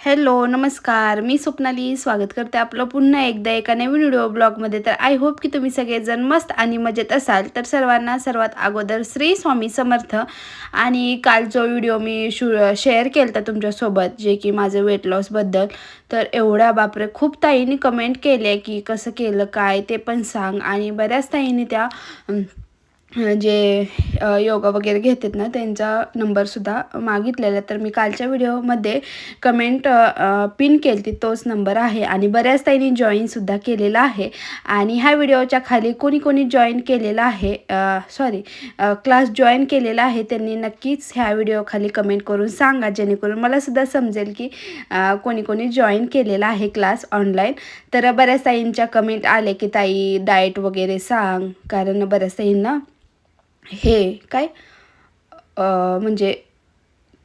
Hello नमस्कार. मी स्वप्नाली. स्वागत करते आपलं पुन्हा एकदा एका नवीन व्हिडिओ ब्लॉगमध्ये. तर आय होप की तुम्ही सगळेजण मस्त आणि मजेत असाल. तर सर्वांना सर्वात अगोदर श्री स्वामी समर्थ आणि काल जो व्हिडिओ मी शू शेअर केला होता तुमच्यासोबत जे की माझं वेट लॉसबद्दल तर एवढ्या बापरे खूप ताईंनी कमेंट केले की कसं केलं काय ते पण सांग. आणि बऱ्याच ताईंनी त्या जे योगा वगैरे घेतात ना त्यांचा नंबरसुद्धा मागितलेला. तर मी कालच्या व्हिडिओमध्ये कमेंट पिन केली ती तोच नंबर आहे. आणि बऱ्याच ताईंनी जॉईनसुद्धा केलेला आहे. आणि ह्या व्हिडिओच्या खाली कोणी कोणी जॉईन केलेला आहे सॉरी क्लास जॉईन केलेला आहे त्यांनी नक्कीच ह्या व्हिडिओ खाली कमेंट करून सांगा. जेणेकरून मला सुद्धा समजेल की कोणी कोणी जॉईन केलेला आहे क्लास ऑनलाईन तर बऱ्याच ताईंच्या कमेंट आले की ताई डाएट वगैरे सांग. कारण बऱ्याच ताईंना हे काय? म्हणजे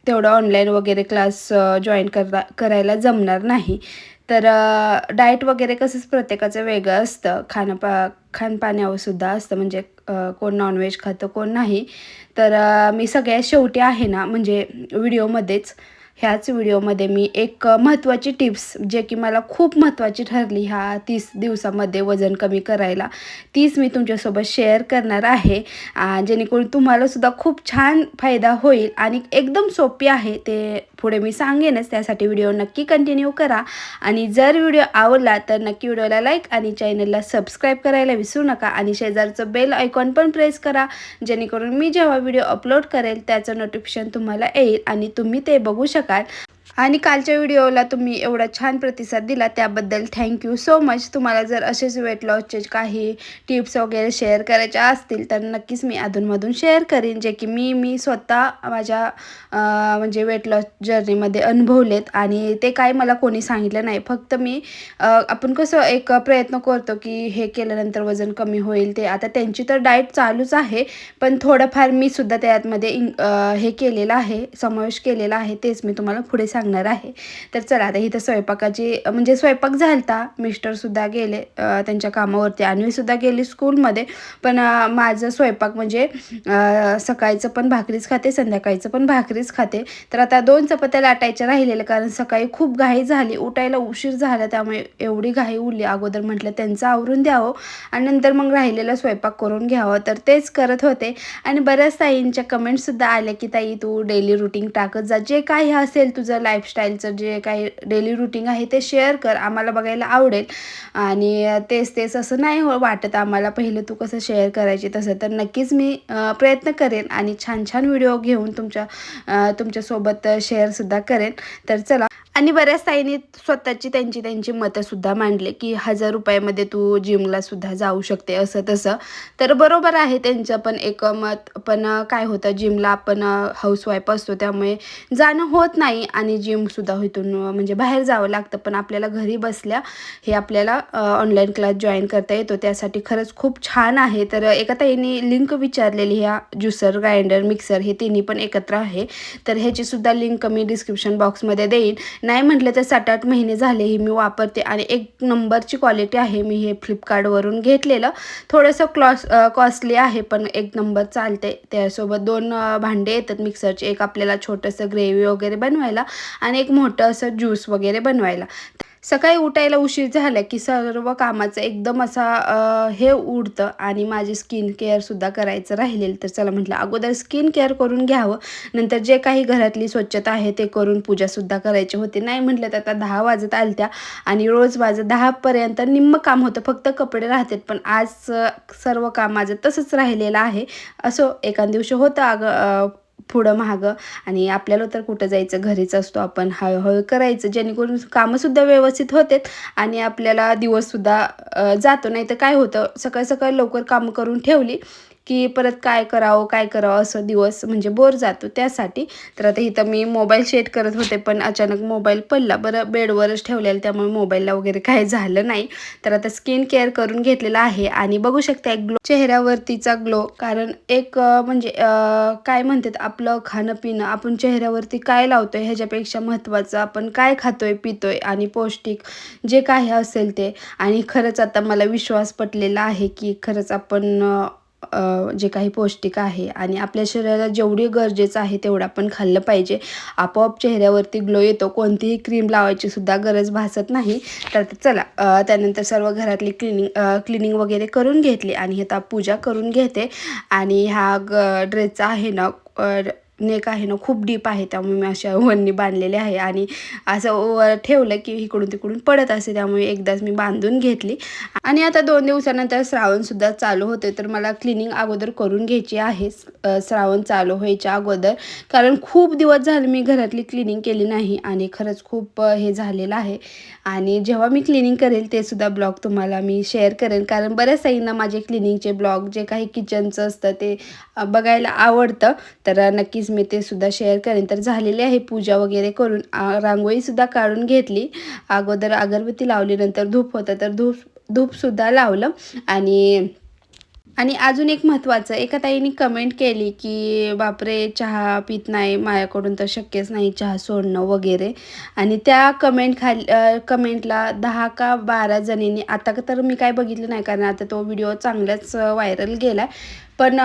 तेवढं ऑनलाईन वगैरे क्लास जॉईन करा करायला जमणार नाही. तर डाएट वगैरे कसंच प्रत्येकाचं वेगळं असतं. खाणं पा खानपाण्यावर सुद्धा असतं. म्हणजे कोण नॉनव्हेज खातं कोण नाही. तर मी सगळ्यात शेवटी आहे ना म्हणजे व्हिडिओमध्येच ह्याच व्हिडिओमध्ये मी एक महत्त्वाची टिप्स जे की मला खूप महत्त्वाची ठरली ह्या तीस दिवसामध्ये वजन कमी करायला तीच मी तुमच्यासोबत शेअर करणार आहे. जेणेकरून तुम्हालासुद्धा खूप छान फायदा होईल आणि एकदम सोपी आहे ते पुढे मी सांगेनच. त्यासाठी व्हिडिओ नक्की कंटिन्यू करा आणि जर व्हिडिओ आवडला तर नक्की व्हिडिओला लाईक आणि चॅनलला सबस्क्राईब करायला विसरू नका आणि शेजारचं बेल आयकॉन पण प्रेस करा जेणेकरून मी जेव्हा व्हिडिओ अपलोड करेल त्याचं नोटिफिकेशन तुम्हाला येईल आणि तुम्ही ते बघू शकता. থাকায় आणि कालच्या व्हिडिओला तुम्ही एवढा छान प्रतिसाद दिला त्याबद्दल थँक्यू सो मच तुम्हाला जर असेच वेट लॉसचे काही टिप्स वगैरे शेअर करायच्या असतील तर नक्कीच मी अधूनमधून शेअर करीन जे की मी मी स्वतः माझ्या म्हणजे वेट लॉस जर्नीमध्ये अनुभवलेत. आणि ते काय मला कोणी सांगितलं नाही. फक्त मी आपण कसं एक प्रयत्न करतो की हे केल्यानंतर वजन कमी होईल. ते आता त्यांची तर डाएट चालूच आहे पण थोडंफार मी सुद्धा त्यामध्ये हे केलेलं आहे समावेश केलेला आहे तेच मी तुम्हाला पुढे सांगणार आहे. तर चला आता इथं स्वयंपाकाची म्हणजे स्वयंपाक झालता. मिस्टरसुद्धा गेले त्यांच्या कामावरती. आणि सुद्धा गेली स्कूलमध्ये. पण माझं स्वयंपाक म्हणजे सकाळचं पण भाकरीच खाते संध्याकाळचं पण भाकरीच खाते. तर आता दोन चपात्या लाटायच्या राहिलेल्या कारण सकाळी खूप घाई झाली. उठायला उशीर झाला त्यामुळे एवढी घाई उरली. अगोदर म्हटलं त्यांचं आवरून द्यावं आणि नंतर मग राहिलेला स्वयंपाक करून घ्यावं. तर तेच करत होते. आणि बऱ्याच ताईंच्या कमेंट्ससुद्धा आल्या की ताई तू डेली रुटीन टाकत जा. जे काही असेल तुझं लाईफस्टाईलचं जे काही डेली रुटीन आहे ते शेअर कर आम्हाला बघायला आवडेल. आणि तेच तेच असं नाही हो वाटत आम्हाला पहिलं तू कसं शेअर करायची तसं. तर नक्कीच मी प्रयत्न करेन आणि छान छान व्हिडिओ घेऊन तुमच्या तुमच्यासोबत शेअरसुद्धा करेन. तर चला आणि बऱ्याच ताईंनी स्वतःची त्यांची त्यांची मतंसुद्धा मांडले की हजार रुपयामध्ये तू जिमला सुद्धा जाऊ शकते असं तसं. तर बरोबर आहे त्यांचं पण एक मत. पण काय होतं जिमला आपण हाऊसवाईफ असतो त्यामुळे जाणं होत नाही आणि जिमसुद्धा इथून म्हणजे बाहेर जावं लागतं. पण आपल्याला घरी बसल्या हे आपल्याला ऑनलाईन क्लास जॉईन करता येतो. त्यासाठी खरंच खूप छान आहे. तर एका ताईने लिंक विचारलेली ह्या ज्युसर ग्राइंडर मिक्सर हे तिन्ही पण एकत्र आहे. तर ह्याचीसुद्धा लिंक मी डिस्क्रिप्शन बॉक्समध्ये देईन. नाही म्हटलं तर सात आठ महिने झाले ही मी वापरते आणि एक नंबरची क्वालिटी आहे मी हे फ्लिपकार्टवरून घेतलेलं. थोडंसं क्लॉस कॉस्टली आहे पण एक नंबर चालते. त्यासोबत दोन भांडे येतात मिक्सरचे एक आपल्याला छोटंसं ग्रेव्ही वगैरे बनवायला आणि एक मोठं असं ज्यूस वगैरे बनवायला. सकाळी उठायला उशीर झाला की सर्व कामाचं एकदम असा हे उडतं आणि माझी स्किन केअरसुद्धा करायचं राहिलेलं. तर चला म्हटलं अगोदर स्किन केअर करून घ्यावं. नंतर जे काही घरातली स्वच्छता आहे ते करून पूजासुद्धा करायची होती. नाही म्हटलं तर आता दहा वाजत आलत्या आणि रोज माझं दहापर्यंत निम्म काम होतं. फक्त कपडे राहतात पण आज सर्व काम माझं तसंच राहिलेलं आहे. असो एका दिवशी होतं अगं पुढं महागं आणि आपल्याला तर कुठं जायचं? घरीच असतो आपण. हळूहळू करायचं. जेणेकरून कामंसुद्धा व्यवस्थित होतात आणि आपल्याला दिवससुद्धा जातो. नाही तर काय होतं? सकाळ सकाळ लवकर कामं करून ठेवली. की परत काय करावं काय करावं असं दिवस म्हणजे बोर जातो त्यासाठी. तर आता इथं मी मोबाईल शेट करत होते पण अचानक मोबाईल पडला. बरं बेडवरच ठेवलेलं त्यामुळे मोबाईलला वगैरे काय झालं नाही. तर आता स्किन केअर करून घेतलेला आहे आणि बघू शकता एक ग्लो चेहऱ्यावरतीचा ग्लो. कारण एक म्हणजे काय म्हणतात आपलं खाणं पिणं आपण चेहऱ्यावरती काय लावतोय ह्याच्यापेक्षा महत्त्वाचं आपण काय खातोय पितोय आणि पौष्टिक जे काही असेल ते. आणि खरंच आता मला विश्वास पटलेला आहे की खरंच आपण जे काही पौष्टिक आहे आणि आपल्या शरीराला जेवढी गरजेचं आहे तेवढं आपण खाल्लं पाहिजे. आपोआप चेहऱ्यावरती ग्लो येतो. कोणतीही क्रीम लावायची सुद्धा गरज भासत नाही. तर चला त्यानंतर सर्व घरातली क्लिनिंग क्लिनिंग वगैरे करून घेतली आणि आता पूजा करून घेते. आणि हा ग ड्रेसचा आहे ना नेक आहे ना खूप डीप आहे. त्यामुळे मी अशा वननी बांधलेले आहे. आणि असं ठेवलं की इकडून तिकडून पडत असते. त्यामुळे एकदाच मी बांधून घेतली. आणि आता दोन दिवसानंतर श्रावणसुद्धा चालू होते तर मला क्लिनिंग अगोदर करून घ्यायची आहे. श्रावण चालू व्हायच्या अगोदर. कारण खूप दिवस झाले मी घरातली क्लिनिंग केली नाही. आणि खरंच खूप हे झालेलं आहे. आणि जेव्हा मी क्लिनिंग करेल ते सुद्धा ब्लॉग तुम्हाला मी शेअर करेन कारण बऱ्याच साईंना माझे क्लिनिंगचे ब्लॉग जे काही किचनचं असतं ते बघायला आवडतं. तर नक्कीच नक्कीच मी ते सुद्धा शेअर करेन. तर झालेली आहे पूजा वगैरे करून. रांगोळीसुद्धा काढून घेतली. अगोदर अगरबत्ती लावली नंतर धूप होतं तर धूप धूपसुद्धा लावलं. आणि आणि अजून एक महत्त्वाचं एका ताईने कमेंट केली की बापरे चहा पित नाही माझ्याकडून तर शक्यच नाही चहा सोडणं वगैरे. आणि त्या कमेंट खाली कमेंटला दहा का बारा जणींनी आता तर मी काय बघितलं नाही कारण आता तो व्हिडिओ चांगलाच व्हायरल गेला पण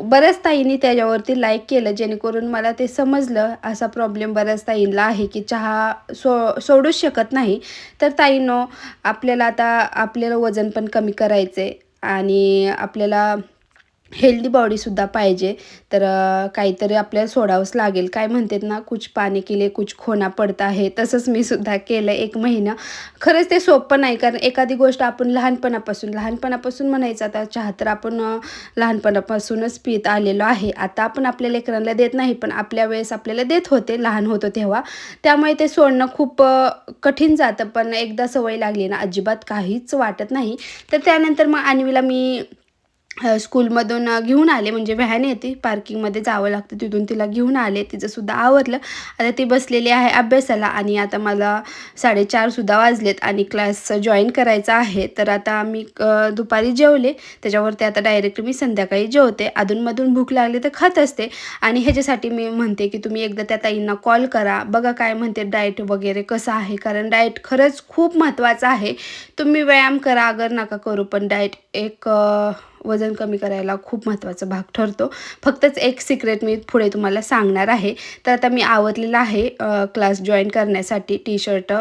बऱ्याच ताईंनी त्याच्यावरती लाईक केलं जेणेकरून मला ते समजलं असा प्रॉब्लेम बऱ्याच ताईंना आहे की चहा सो सोडूच शकत नाही. तर ताईंनो आपल्याला आता आपल्याला वजन पण कमी करायचं आहे आणि आपल्याला हेल्दी बॉडीसुद्धा पाहिजे. तर काहीतरी आपल्याला सोडावंच लागेल. काय म्हणतात ना कुछ पाणी केले कुछ खोना पडता आहे तसंच मी सुद्धा केलं एक महिना. खरंच ते सोपं नाही कारण एखादी गोष्ट आपण लहानपणापासून लहानपणापासून म्हणायचं आता चहा तर आपण लहानपणापासूनच पित आलेलो आहे. आता आपण आपल्या लेकरांना देत नाही पण आपल्या वेळेस आपल्याला देत होते लहान होतो तेव्हा. त्यामुळे ते सोडणं खूप कठीण जातं पण एकदा सवय लागली ना अजिबात काहीच वाटत नाही. तर त्यानंतर मग आणवीला मी स्कूलमधून घेऊन आले. म्हणजे व्हॅन येते पार्किंगमध्ये जावं लागतं. तिथून तिला घेऊन आले. तिचंसुद्धा आवरलं. आता ती बसलेली आहे अभ्यासाला आणि आता मला साडेचारसुद्धा वाजलेत आणि क्लास जॉईन करायचा आहे. तर आता मी दुपारी जेवले. त्याच्यावरती आता डायरेक्ट मी संध्याकाळी जेवते. अधूनमधून भूक लागली तर खात असते. आणि ह्याच्यासाठी मी म्हणते की तुम्ही एकदा त्या ताईंना कॉल करा. बघा काय म्हणते डाएट वगैरे कसं आहे. कारण डाएट खरंच खूप महत्त्वाचं आहे. तुम्ही व्यायाम करा. अगर नका करू पण डाएट एक वजन कमी करायला खूप महत्त्वाचा भाग ठरतो. फक्तच एक सिक्रेट मी पुढे तुम्हाला सांगणार आहे. तर आता मी आवडलेलं आहे क्लास जॉईन करण्यासाठी टी शर्ट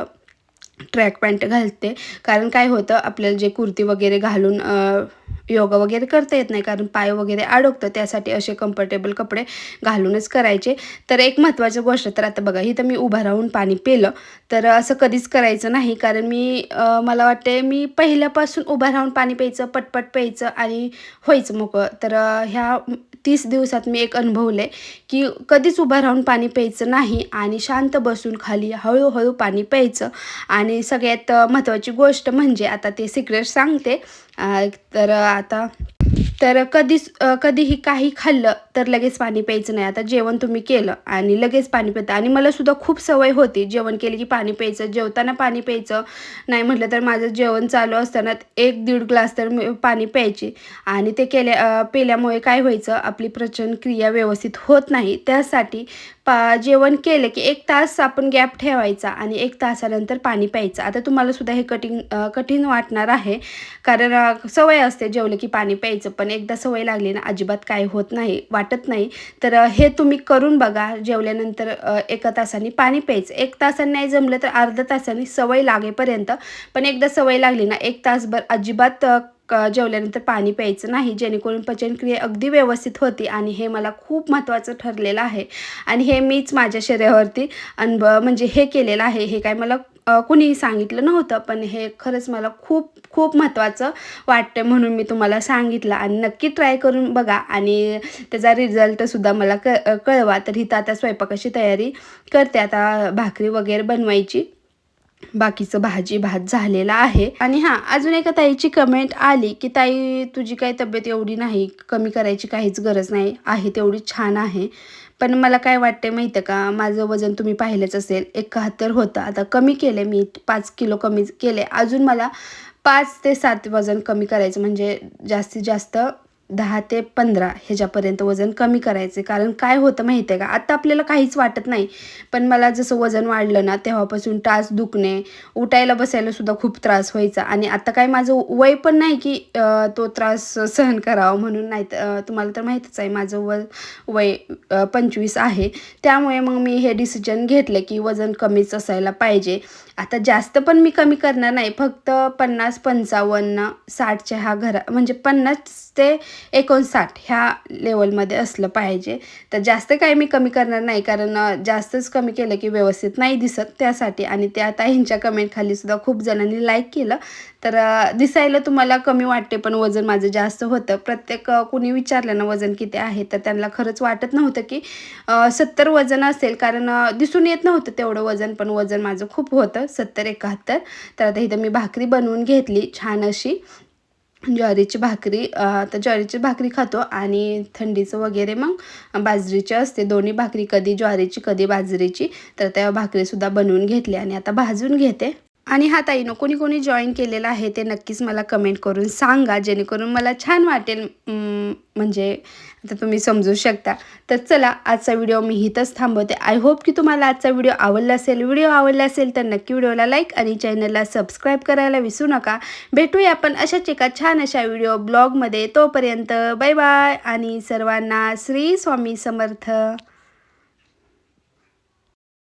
ट्रॅक पॅन्ट घालते. कारण काय होतं आपल्याला जे कुर्ती वगैरे घालून योगा वगैरे करता येत नाही कारण पाय वगैरे अडकतं त्यासाठी असे कम्फर्टेबल कपडे घालूनच करायचे. तर एक महत्त्वाची गोष्ट तर आता बघा इथं मी उभं राहून पाणी पेलं. तर असं कधीच करायचं नाही कारण मी मला वाटते मी पहिल्यापासून उभं राहून पाणी प्यायचं पटपट प्यायचं आणि व्हायचं मोकळं. तर ह्या तीस दिवसात मी एक अनुभवलं आहे की कधीच उभं राहून पाणी प्यायचं नाही आणि शांत बसून खाली हळूहळू पाणी प्यायचं आणि आणि सगळ्यात महत्त्वाची गोष्ट म्हणजे आता ते सिक्रेट सांगते. तर आता तर कधीच कधीही काही खाल्लं तर लगेच पाणी प्यायचं नाही. आता जेवण तुम्ही केलं आणि लगेच पाणी पिता. आणि मला सुद्धा खूप सवय होती जेवण केलं की पाणी प्यायचं जेवताना पाणी प्यायचं. नाही म्हटलं तर माझं जेवण चालू असताना एक दीड ग्लास तर पाणी प्यायची. आणि ते केल्या अ, पेल्यामुळे काय व्हायचं आपली प्रचन क्रिया व्यवस्थित होत नाही. त्यासाठी पा जेवण केलं की एक तास आपण गॅप ठेवायचा आणि एक तासानंतर पाणी प्यायचं. आता तुम्हाला सुद्धा हे कठीण कठीण वाटणार आहे. कारण सवय असते जेवलं की पाणी प्यायचं. पण एकदा सवय लागली ना अजिबात काय होत नाही वाटत नाही. तर हे तुम्ही करून बघा जेवल्यानंतर एका तासाने पाणी प्यायचं. एक तासाने नाही जमलं तर अर्ध्या तासाने सवय लागेपर्यंत. पण एकदा सवय लागली ना एक तासभर अजिबात क जेवल्यानंतर पाणी प्यायचं नाही. जेणेकरून पचनक्रिया अगदी व्यवस्थित होती आणि हे मला खूप महत्त्वाचं ठरलेलं आहे. आणि हे मीच माझ्या शरीरावरती अनुभव म्हणजे हे केलेलं आहे. हे काय मला कुणीही सांगितलं नव्हतं पण हे खरंच मला खूप खूप महत्त्वाचं वाटतं म्हणून मी तुम्हाला सांगितलं. आणि नक्की ट्राय करून बघा आणि त्याचा रिझल्टसुद्धा मला क कळवा. तर हिथं आता स्वयंपाकाची तयारी करते. आता भाकरी वगैरे बनवायची. बाकीचं भाजी भात झालेला आहे. आणि हां अजून एका ताईची कमेंट आली की ताई तुझी काही तब्येत एवढी नाही. कमी करायची काहीच गरज नाही. आहे तेवढी छान आहे. पण मला काय वाटते माहिती आहे का? माझं वजन तुम्ही पाहिलंच असेल. एकाहत्तर होतं. आता कमी केले मी. पाच किलो कमी केले अजून मला पाच ते सात वजन कमी करायचं. म्हणजे जास्तीत जास्त दहा ते पंधरा ह्याच्यापर्यंत वजन कमी करायचे. कारण काय होतं माहिती आहे का? आता आपल्याला काहीच वाटत नाही. पण मला जसं वजन वाढलं ना तेव्हापासून टास दुखणे उठायला बसायला सुद्धा खूप त्रास व्हायचा. आणि आता काय माझं वय पण नाही की तो त्रास सहन करावा म्हणून नाही तर, तुम्हाला तर माहीतच आहे माझं व वय पंचवीस आहे. त्यामुळे मग मी हे डिसिजन घेतलं की वजन कमीच असायला पाहिजे. आता जास्त पण मी कमी करणार नाही. फक्त पन्नास पंचावन्न साठच्या ह्या घरा म्हणजे पन्नास ते एकोणसाठ ह्या लेवलमध्ये असलं पाहिजे. तर जास्त काही मी कमी करणार नाही कारण जास्तच कमी केलं की व्यवस्थित नाही दिसत त्यासाठी. आणि ते आता ह्यांच्या कमेंटखालीसुद्धा खूप जणांनी लाईक केलं. तर दिसायला तुम्हाला कमी वाटते पण वजन माझं जास्त होतं. प्रत्येक कुणी विचारलं ना वजन किती आहे तर त्यांना खरंच वाटत नव्हतं की सत्तर वजन असेल. कारण दिसून येत नव्हतं तेवढं वजन पण वजन माझं खूप होतं सत्तर एकाहत्तर. तर आता इथं मी भाकरी बनवून घेतली छान अशी. ज्वारीची भाकरी आता तर ज्वारीची भाकरी खातो आणि थंडीचं वगैरे मग बाजरीची असते. दोन्ही भाकरी कधी ज्वारीची कधी बाजरीची. तर त्या भाकरीसुद्धा बनवून घेतली आणि आता भाजून घेते. आणि हा ताईनं कोणी कोणी जॉईन केलेलं आहे ते नक्कीच मला कमेंट करून सांगा जेणेकरून मला छान वाटेल म्हणजे आता तुम्ही समजू शकता. तर चला आजचा व्हिडिओ मी इथंच थांबवते. आय होप की तुम्हाला आजचा व्हिडिओ आवडला असेल. व्हिडिओ आवडला असेल तर नक्की व्हिडिओला लाईक आणि चॅनलला सबस्क्राईब करायला विसरू नका. भेटूया आपण अशाच एका छान अशा व्हिडिओ ब्लॉगमध्ये तोपर्यंत बाय बाय आणि सर्वांना श्री स्वामी समर्थ.